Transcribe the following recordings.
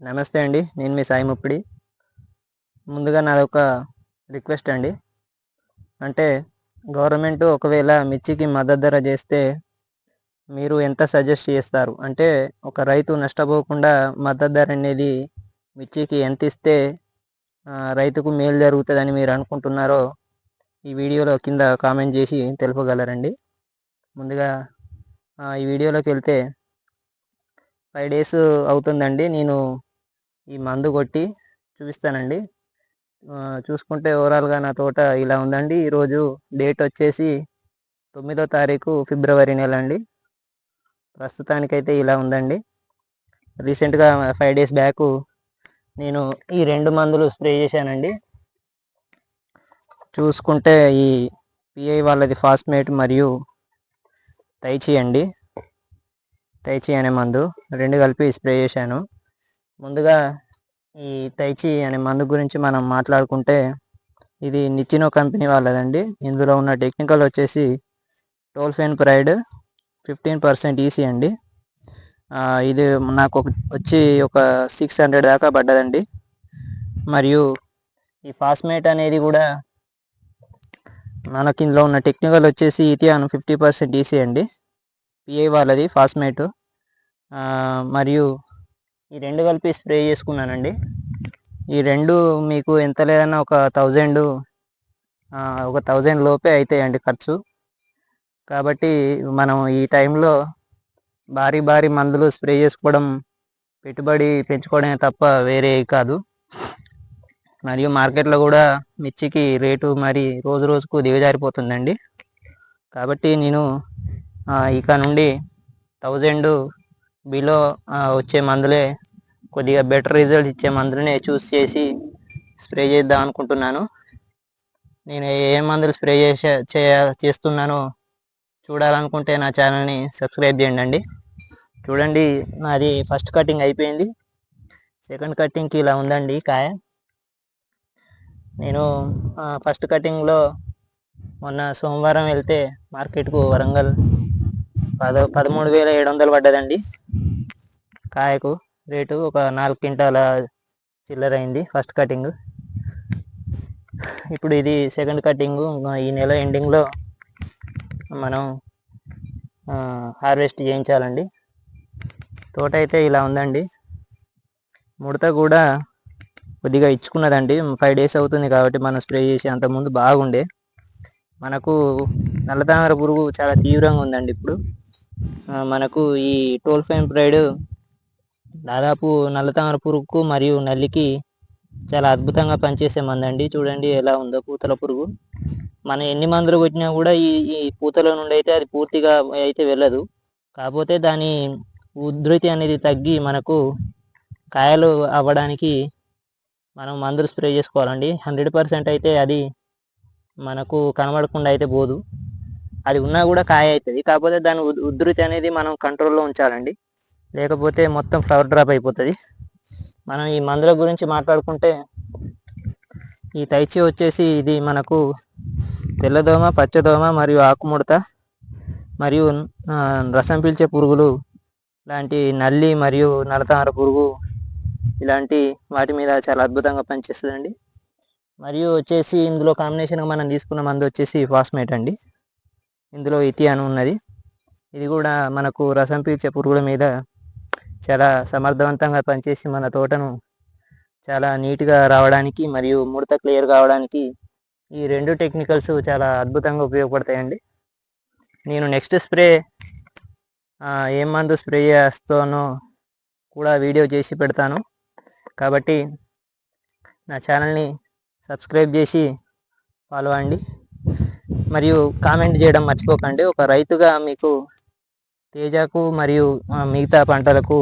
నమస్తే అండి నేను మీ సాయి ముప్పిడి. ముందుగా నాదొక రిక్వెస్ట్ అండి. అంటే గవర్నమెంట్ ఒకవేళ మిర్చికి మద్దతు ధర చేస్తే మీరు ఎంత సజెస్ట్ చేస్తారు? అంటే ఒక రైతు నష్టపోకుండా మద్దతు ధర అనేది మిర్చికి ఎంత ఇస్తే రైతుకు మేలు జరుగుతుందని మీరు అనుకుంటున్నారో ఈ వీడియోలో కింద కామెంట్ చేసి తెలుపగలరండి. ముందుగా ఈ వీడియోలోకి వెళ్తే ఫైవ్ డేస్ అవుతుందండి. నేను ఈ మందు కొట్టి చూపిస్తానండి. చూసుకుంటే ఓవరాల్గా నా తోట ఇలా ఉందండి. ఈరోజు డేట్ వచ్చేసి తొమ్మిదో తారీఖు ఫిబ్రవరి నెల అండి. ప్రస్తుతానికైతే ఇలా ఉందండి. రీసెంట్గా ఫైవ్ డేస్ బ్యాక్ నేను ఈ రెండు మందులు స్ప్రే చేశానండి. చూసుకుంటే ఈ పిఐ వాళ్ళది ఫాస్మేట్ మరియు తైచి అండి. తైచి అనే మందు రెండు కలిపి స్ప్రే చేశాను. ముందుగా ఈ తైచి అనే మందు గురించి మనం మాట్లాడుకుంటే ఇది నిచ్చినో కంపెనీ వాళ్ళదండి. ఇందులో ఉన్న టెక్నికల్ వచ్చేసి టోల్ఫెన్ ప్రైడ్ ఫిఫ్టీన్ పర్సెంట్ ఈసీ అండి. ఇది నాకు ఒక- వచ్చి ఒక సిక్స్ హండ్రెడ్ దాకా పడ్డదండి. మరియు ఈ ఫాస్మేట్ అనేది కూడా మనకి ఇందులో ఉన్న టెక్నికల్ వచ్చేసి ఇథియాన్ ఫిఫ్టీ పర్సెంట్ ఈసీ అండి. పిఐ వాళ్ళది ఫాస్మేట్ మరియు ఈ రెండు కలిపి స్ప్రే చేసుకున్నానండి. ఈ రెండు మీకు ఎంత లేదన్నా ఒక థౌజండ్ ఒక థౌజండ్ లోపే అవుతాయండి ఖర్చు. కాబట్టి మనం ఈ టైంలో భారీ భారీ మందులు స్ప్రే చేసుకోవడం పెట్టుబడి పెంచుకోవడమే తప్ప వేరే కాదు. మరియు మార్కెట్లో కూడా మిర్చికి రేటు మరి రోజు రోజుకు దిగజారిపోతుందండి. కాబట్టి నేను ఇక నుండి థౌజండ్ బిలో వచ్చే మందులే కొద్దిగా బెటర్ రిజల్ట్ ఇచ్చే మందులనే చూస్ చేసి స్ప్రే చేద్దాం అనుకుంటున్నాను. నేను ఏ మందులు స్ప్రే చేసే చేస్తున్నానో చూడాలనుకుంటే నా ఛానల్ని సబ్స్క్రైబ్ చేయండి చూడండి నాది ఫస్ట్ కటింగ్ అయిపోయింది. సెకండ్ కటింగ్కి ఇలా ఉందండి కాయ. నేను ఫస్ట్ కటింగ్లో మొన్న సోమవారం వెళ్తే మార్కెట్కు వరంగల్ పద పదమూడు వేల ఏడు వందలు పడ్డదండి. కాయకు రేటు ఒక నాలుగు క్వింటాల చిల్లర అయింది ఫస్ట్ కటింగ్. ఇప్పుడు ఇది సెకండ్ కటింగ్. ఈ నెల ఎండింగ్లో మనం హార్వెస్ట్ చేయించాలండి. తోట అయితే ఇలా ఉందండి. ముడత కూడా కొద్దిగా ఇచ్చుకున్నదండి. ఫైవ్ డేస్ అవుతుంది కాబట్టి మనం స్ప్రే చేసి అంతకుముందు బాగుండే. మనకు నల్లతామర పురుగు చాలా తీవ్రంగా ఉందండి ఇప్పుడు. మనకు ఈ టోల్ ఫైన్ ప్రైడ్ దాదాపు నల్ల తామర పురుగుకు మరియు నల్లికి చాలా అద్భుతంగా పనిచేసే మందండి. చూడండి ఎలా ఉందో పూతల పురుగు. మనం ఎన్ని మందులు కొట్టినా కూడా ఈ ఈ పూతల నుండి అయితే అది పూర్తిగా అయితే వెళ్ళదు. కాకపోతే దాని ఉధృతి అనేది తగ్గి మనకు కాయలు అవ్వడానికి మనం మందులు స్ప్రే చేసుకోవాలండి. హండ్రెడ్ పర్సెంట్ అయితే అది మనకు కనబడకుండా అయితే పోదు. అది ఉన్నా కూడా కాయ అవుతుంది. కాకపోతే దాని ఉద్- ఉధృతి అనేది మనం కంట్రోల్లో ఉంచాలండి. లేకపోతే మొత్తం ఫ్లవర్ డ్రాప్ అయిపోతుంది. మనం ఈ మందుల గురించి మాట్లాడుకుంటే ఈ తైచి వచ్చేసి ఇది మనకు తెల్లదోమ పచ్చదోమ మరియు ఆకుముడత మరియు రసం పీల్చే పురుగులు లాంటి నల్లి మరియు నలతార పురుగు ఇలాంటి వాటి మీద చాలా అద్భుతంగా పనిచేస్తుందండి. మరియు వచ్చేసి ఇందులో కాంబినేషన్గా మనం తీసుకున్న మందు వచ్చేసి ఫాస్మేట్ అండి. ఇందులో ఇథియాన్ ఉన్నది. ఇది కూడా మనకు రసం పీల్చే పురుగుల మీద చాలా సమర్థవంతంగా పనిచేసి మన తోటను చాలా నీట్గా రావడానికి మరియు ముడత క్లియర్ కావడానికి ఈ రెండు టెక్నికల్స్ చాలా అద్భుతంగా ఉపయోగపడతాయండి. నేను నెక్స్ట్ స్ప్రే ఏం మందు స్ప్రే చేస్తానో కూడా వీడియో చేసి పెడతాను. కాబట్టి నా ఛానల్ని సబ్స్క్రైబ్ చేసి ఫాలో అవ్వండి. మరియు కామెంట్ చేయడం మర్చిపోకండి. ఒక రైతుగా మీకు తేజాకు మరియు మిగతా పంటలకు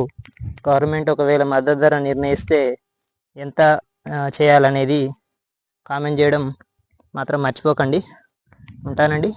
గవర్నమెంట్ ఒకవేళ మద్దతు ధర నిర్ణయిస్తే ఎంత చేయాలనేది కామెంట్ చేయడం మాత్రం మర్చిపోకండి. ఉంటానండి.